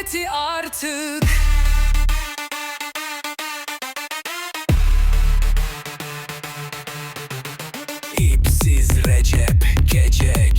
kudreti artık. İpsiz Recep gece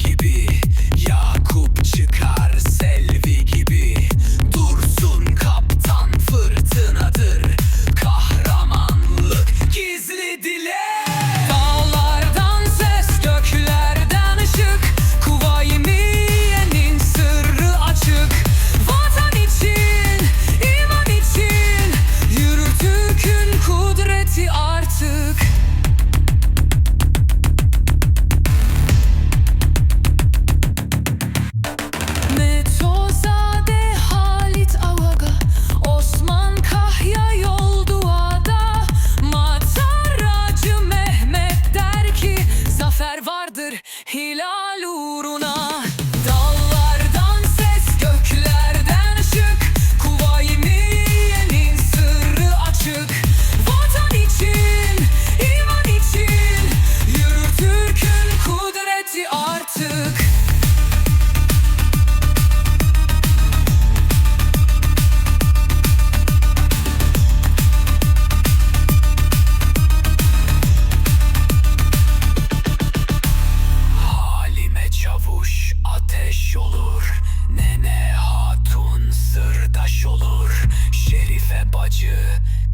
Halime çavuş ateş olur. Nene hatun sırdaş olur. Şerife bacı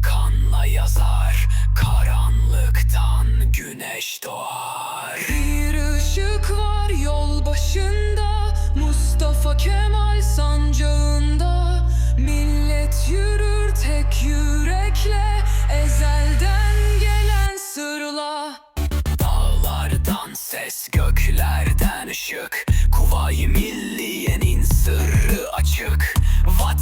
kanla yazar. Karanlıktan güneş doğar ışık var yol başında Mustafa Kemal sancağında. Millet yürür tek yürekle Ezelden gelen sırla. Dağlardan ses göklerden ışık. Kuvayi milliyenin sırrı açık. Vatan